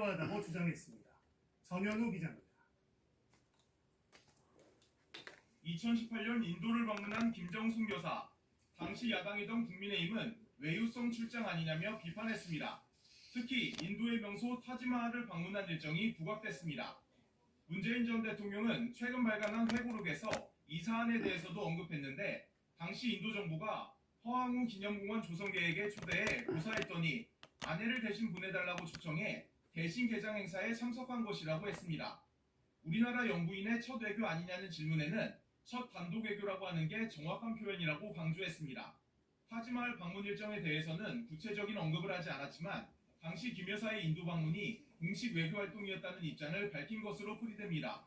필요하다고 주장했습니다. 전현우 기자입니다. 2018년 인도를 방문한 김정숙 여사. 당시 야당이던 국민의힘은 외유성 출장 아니냐며 비판했습니다. 특히 인도의 명소 타지마할을 방문한 일정이 부각됐습니다. 문재인 전 대통령은 최근 발간한 회고록에서 이 사안에 대해서도 언급했는데 당시 인도 정부가 허황우 기념공원 조성 계획에 초대해 조사했더니 아내를 대신 보내달라고 초청해 대신 개장 행사에 참석한 것이라고 했습니다. 우리나라 영부인의 첫 외교 아니냐는 질문에는 첫 단독 외교라고 하는 게 정확한 표현이라고 강조했습니다. 타지마할 방문 일정에 대해서는 구체적인 언급을 하지 않았지만 당시 김 여사의 인도 방문이 공식 외교 활동이었다는 입장을 밝힌 것으로 풀이됩니다.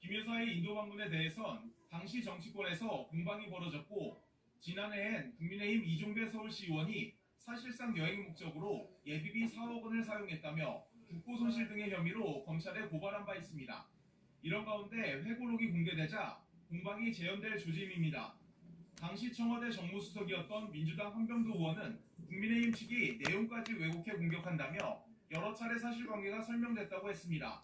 김 여사의 인도 방문에 대해선 당시 정치권에서 공방이 벌어졌고 지난해엔 국민의힘 이종배 서울시의원이 사실상 여행 목적으로 예비비 4억 원을 사용했다며 국고 손실 등의 혐의로 검찰에 고발한 바 있습니다. 이런 가운데 회고록이 공개되자 공방이 재연될 조짐입니다. 당시 청와대 정무수석이었던 민주당 한병도 의원은 국민의힘 측이 내용까지 왜곡해 공격한다며 여러 차례 사실관계가 설명됐다고 했습니다.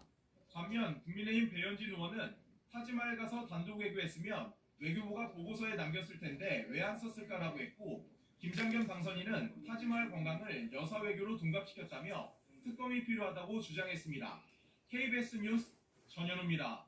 반면 국민의힘 배현진 의원은 타지마에 가서 단독 외교했으면 외교부가 보고서에 남겼을 텐데 왜 안 썼을까라고 했고 김장겸 당선인은 타지마할 관광을 여사 외교로 둔갑시켰다며 특검이 필요하다고 주장했습니다. KBS 뉴스 전현우입니다.